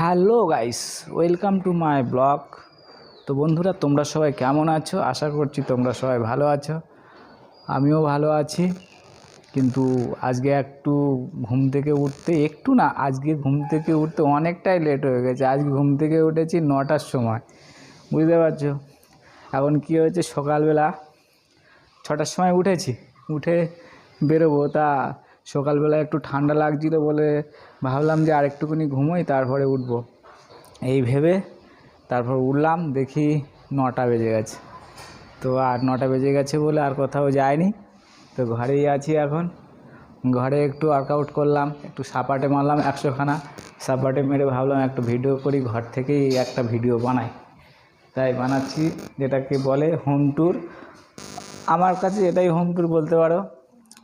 Hello guys, welcome to my blog. তো বন্ধুরা, তোমরা সবাই কেমন আছো? আশা করছি তোমরা সবাই ভালো আছো। আমিও ভালো আছি। কিন্তু আজকে একটু ঘুম থেকে উঠতে, একটু না, আজকে ঘুম থেকে উঠতে অনেকটাই লেট হয়ে গেছে। আজকে ঘুম থেকে উঠেছি নটার সময়। বুঝতে পারছ? এখন কী হয়েছে? সকালবেলা ছটার সময় উঠেছি। উঠে বেরোবো। তা সকালবেলা একটু ঠান্ডা লাগছিল বলে ভাবলাম যে আরেকটুকুনি ঘুমোই, তারপরে উঠবো। এই ভেবে তারপর উঠলাম, দেখি নটা বেজে গেছে। তো আর নটা বেজে গেছে বলে আর কোথাও যায়নি তো ঘরেই আছি এখন। ঘরে একটু ওয়ার্কআউট করলাম, একটু সাপাটে মারলাম একশোখানা। সাপাটে মেরে ভাবলাম একটা ভিডিও করি, ঘর থেকেই একটা ভিডিও বানাই। তাই বানাচ্ছি, যেটাকে বলে হোম ট্যুর আমার কাছে এটাই হোম ট্যুর বলতে পারো।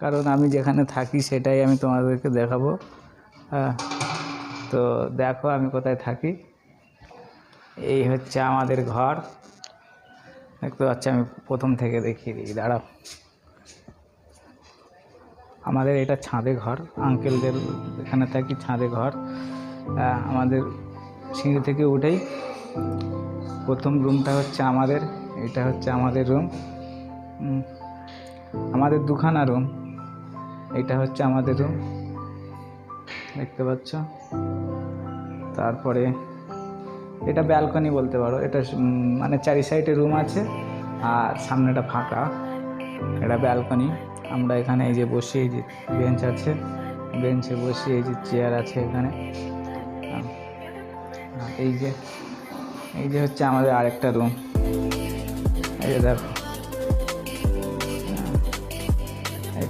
কারণ আমি যেখানে থাকি সেটাই আমি তোমাদেরকে দেখাবো। হ্যাঁ তো দেখো আমি কোথায় থাকি। এই হচ্ছে আমাদের ঘর। দেখতে পাচ্ছি, আমি প্রথম থেকে দেখিয়ে দিই। দাঁড়াও। আমাদের এটা ছাদে ঘর। আঙ্কেলদের এখানে থাকি, ছাদে ঘর। আমাদের সিঁড়ি থেকে উঠেই প্রথম রুমটা হচ্ছে আমাদের। এটা হচ্ছে আমাদের রুম। আমাদের দুখানা রুম। এটা হচ্ছে আমাদের রুম দেখতে পাচ্ছ? তারপরে এটা ব্যালকনি বলতে পারো। এটা মানে চারি সাইডে রুম আছে, আর সামনেটা ফাঁকা। এটা ব্যালকনি আমরা এখানে এই যে বসে, এই যে বেঞ্চ আছে। বেঞ্চে বসে, এই যে চেয়ার আছে এখানে। এই যে এই যে হচ্ছে আমাদের আরেকটা রুম এই যে দেখো।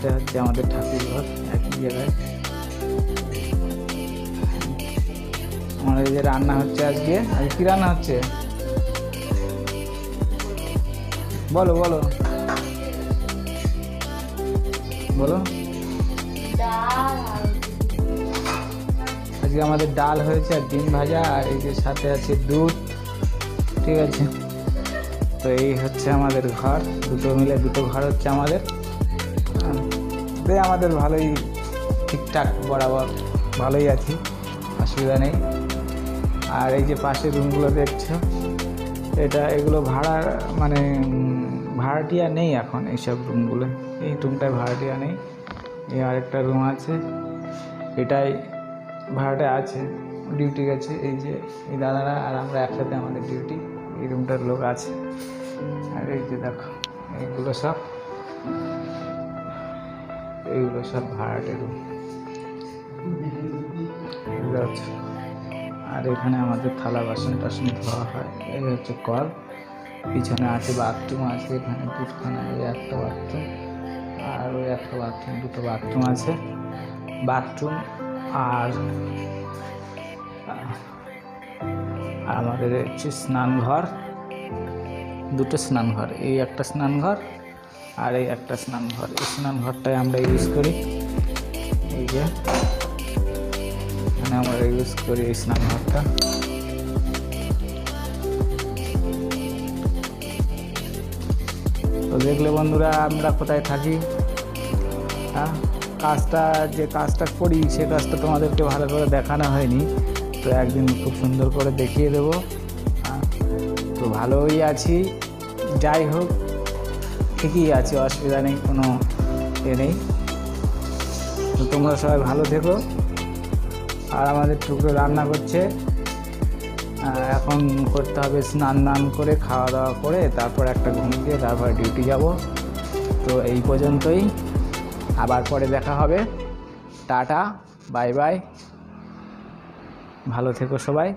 এটা হচ্ছে আমাদের ঠাকুর ঘর একই জায়গায় আমাদের যে রান্না হচ্ছে আজকে। আজকে কি রান্না হচ্ছে? বলো বলো। বলো। আজকে আমাদের ডাল হয়েছে আর ডিম ভাজা, আর এই যে সাথে আছে দুধ, ঠিক আছে? তো এই হচ্ছে আমাদের ঘর, দুটো মিলে দুটো ঘর হচ্ছে আমাদের। বে আমাদের ভালোই ঠিকঠাক বরাবর ভালোই আছি, অসুবিধা নেই। আর এই যে পাশের রুমগুলো দেখছ, এটা এগুলো ভাড়া মানে ভাড়াটিয়া নেই এখন এইসব রুমগুলো এই রুমটায় ভাড়াটিয়া নেই। এই আরেকটা রুম আছে, এটাই ভাড়াটা আছে ডিউটি গেছে। এই যে, এই দাদারা আর আমরা একসাথে আমাদের ডিউটি এই রুমটার লোক আছে। আর এই যে দেখো এইগুলো সব। এইগুলো সব ভাড়াটে বুঝতে পারছ আর এখানে আমাদের থালা বাসন টাসন ধোয়া হয়। এই হচ্ছে কল। পিছনে আছে বাথরুম আছে, এখানে দুখানা এই একটা বাথরুম আর ওই একটা বাথরুম দুটো বাথরুম আছে। বাথরুম আর আমাদের হচ্ছে স্নানঘর। দুটো স্নানঘর। এই একটা স্নানঘর আর এই একটা স্নানঘর। এই স্নানঘরটাই আমরা ইউজ করি। এই যে এখানে আমরা ইউজ করি এই স্নানঘরটা। তো দেখলে বন্ধুরা আমরা কোথায় থাকি? হ্যাঁ কাজটা যে কাজটা করি সে কাজটা তোমাদেরকে ভালো করে দেখানো হয়নি। তো একদিন খুব সুন্দর করে দেখিয়ে দেবো। হ্যাঁ, তো ভালোই আছি। যাই হোক ঠিকই আছে, অসুবিধা নেই, কোনো এ নেই। তো তোমরা সবাই ভালো থেকো। আর আমাদের টুকরো রান্না করছে এখন করতে হবে স্নান দান করে, খাওয়া দাওয়া করে, তারপর একটা ঘুম দিয়ে তারপর ডিউটি যাব। তো এই পর্যন্তই। আবার পরে দেখা হবে। টাটা, বাই বাই। ভালো থেকো সবাই।